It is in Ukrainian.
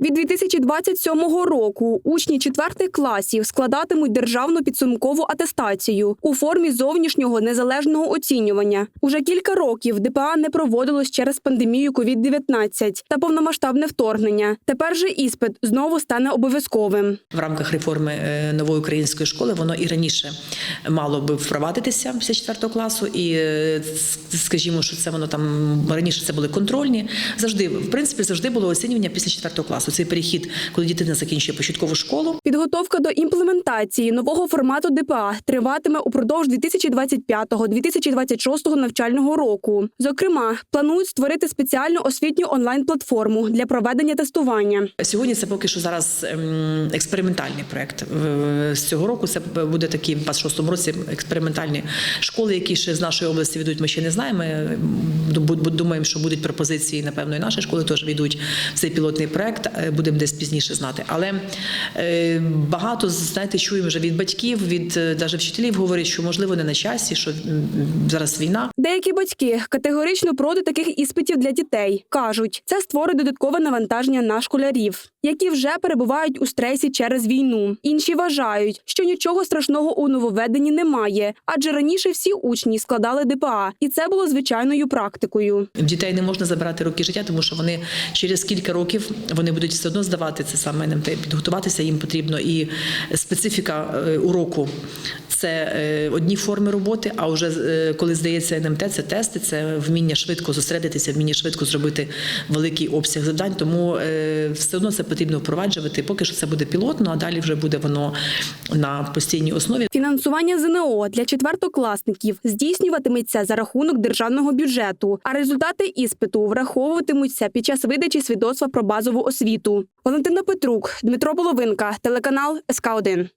Від 2027 року учні четвертих класів складатимуть державну підсумкову атестацію у формі зовнішнього незалежного оцінювання. Уже кілька років ДПА не проводилось через пандемію COVID-19 та повномасштабне вторгнення. Тепер же іспит знову стане обов'язковим. В рамках реформи е, нової української школи воно і раніше мало би впровадитися після 4 класу, і е, скажімо, що це воно там раніше це були контрольні. Завжди, в принципі, завжди було оцінювання після 4 класу. Цей перехід, коли дитина закінчує початкову школу. Підготовка до імплементації нового формату ДПА триватиме упродовж 2025-2026 навчального року. Зокрема, планують створити спеціальну освітню онлайн-платформу для проведення тестування. Сьогодні це поки що зараз ем, експериментальний проект. З цього року це буде такі в 26-му році експериментальні школи, які ще з нашої області ведуть. Ми ще не знаємо. Ми м, бу- бу- думаємо, що будуть пропозиції. Напевно, і наші школи теж війдуть в цей пілотний проект. Е, Будемо десь пізніше знати. Але е, багато знаєте, чуємо вже від батьків, від навіть вчителів говорять, що можливо не на часі, що зараз війна. Деякі батьки категорично проти таких іспитів для дітей. кажуть, це створить додаткове навантаження на школярів, які вже перебувають у стресі через війну. Інші вважають, що нічого страшного у нововведенні немає, адже раніше всі учні складали ДПА, і це було звичайною практикою. Дітей не можна забирати роки життя, тому що вони через кілька років вони будуть все одно здавати це саме НМТ. Підготуватися їм потрібно і специфіка е, уроку. Це е, одні форми роботи. А вже е, коли здається НМТ, це тести, це вміння швидко зосередитися, вміння швидко зробити великий обсяг завдань. Тому е, все одно це потрібно впроваджувати. Поки що це буде пілотно, а далі вже буде воно на постійній основі. Фінансування ЗНО для четвертокласників здійснюватиметься за рахунок державного бюджету, а результати іспиту враховуватимуться під час видачі свідоцтва про базову освіту. Валентина Петрук, Дмитро Половинка, телеканал СК 1